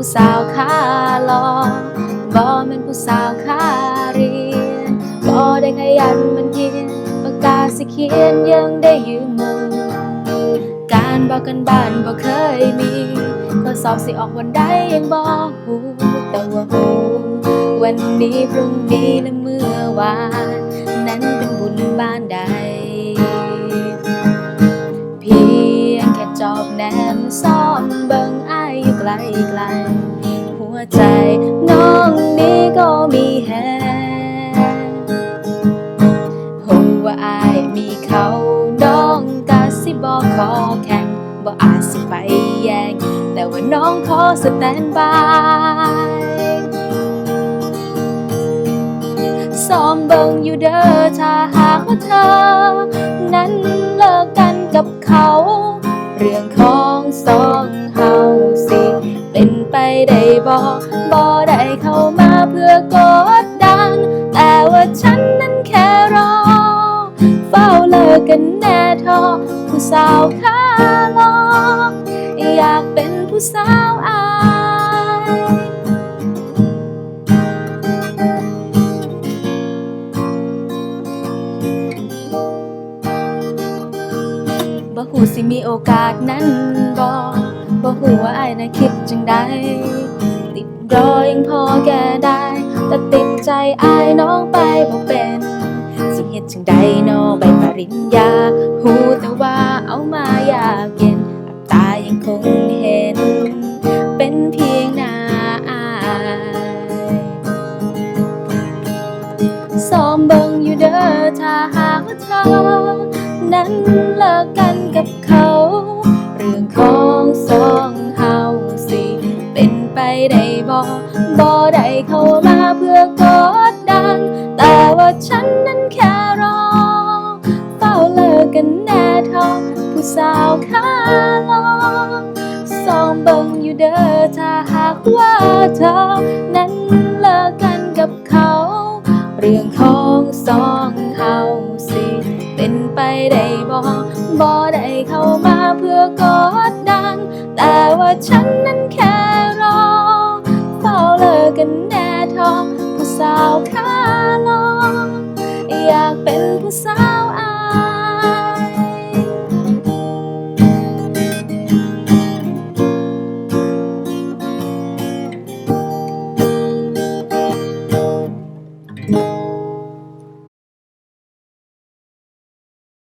ผู้สาวขาลองบ่แม่นผู้สาวขาเรียนบ่ได้ขยันมันเขียนปากกาสิเขียนยังได้ยืมมือการบอกกันบ้านบ่เคยมีข้อสอบสิออกวันใดยังบ่ฮู้แต่ว่าฮู้วันนี้พรุ่งนี้และเมื่อวาน นมซ่อมเบิ่งอายอยู่ไกลไกลหัวใจน้องนี้ก็มีแฮงหูว่าอายมีเขาน้องกะสิบอกขอแข่งบ่อาจสิไปแย่งแต่ว่าน้องขอสแตนบายซ้อมเบิ่งอยู่เด้อถ้าหากว่าเธอ นั้นเลิกกันกับเขา เรื่องของ สองเฮาสิเป็นไปได้บ่บ่ได้เข้ามาเพื่อกดดันแต่ว่าฉันนั้นแค่รอ เฝ้าเลิกกันแน่ทอผู้สาวขาลออยากเป็นผู้สาวอา สิมีโอกาสนั้นบ่บ่ฮู้ว่าอ้ายน่ะคิดจังใดติดรอยังพอแก้ได้ แต่ติดใจอ้ายน้องไปบ่เป็นสิเฮ็ดจังใดน้อใบปริญญาฮู้แต่ว่าเอามาอยากเย็นอับตายังคงเห็น เป็นเพียงหน้าอายซ้อมเบิ่งอยู่เด้อถ้าหากว่าเธอ นั้นเลิกกันกับเขา เรื่องของสองเฮาสิเป็นไปได้บ่บ่ได้เข้ามาเพื่อกดดันแต่ว่าฉันนั้นแค่รอเฝ้าเลิกกันแน่ทองผู้สาวขาลองซ้อมเบิ่งอยู่เด้อถ้าหากว่าเธอนั้นเลิกกันกับเขา เรื่องของสอง บ่ได้เข้ามาเพื่อกดดันแต่ว่าฉันนั้นแค่รอเฝ้าเลิกกันแน่ทอง ผู้สาวขาลออยากเป็นผู้สาว